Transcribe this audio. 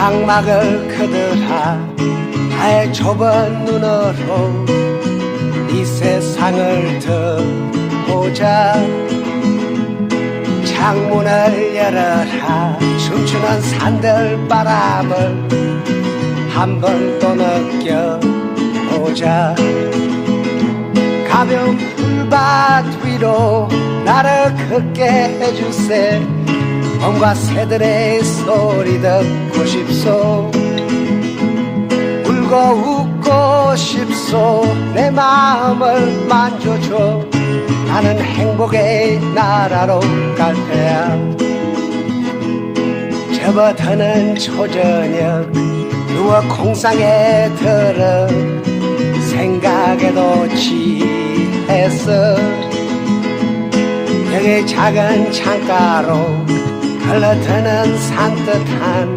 장막을 그들아 나의 좁은 눈으로 이 세상을 들보자 창문을 열어라. 춤추는 산들 바람을 한 번 또 느껴보자. 가벼운 풀밭 위로 나를 걷게 해주세. 봄과 새들의 소리 듣 고 싶소. 울고 웃고 싶소. 내 마음을 만져줘. 나는 행복의 나라로 갈 테야. 접어드는 초저녁 누워 공상에 들어 생각에도 취했어. 여기 작은 창가로 흘러드는 산뜻한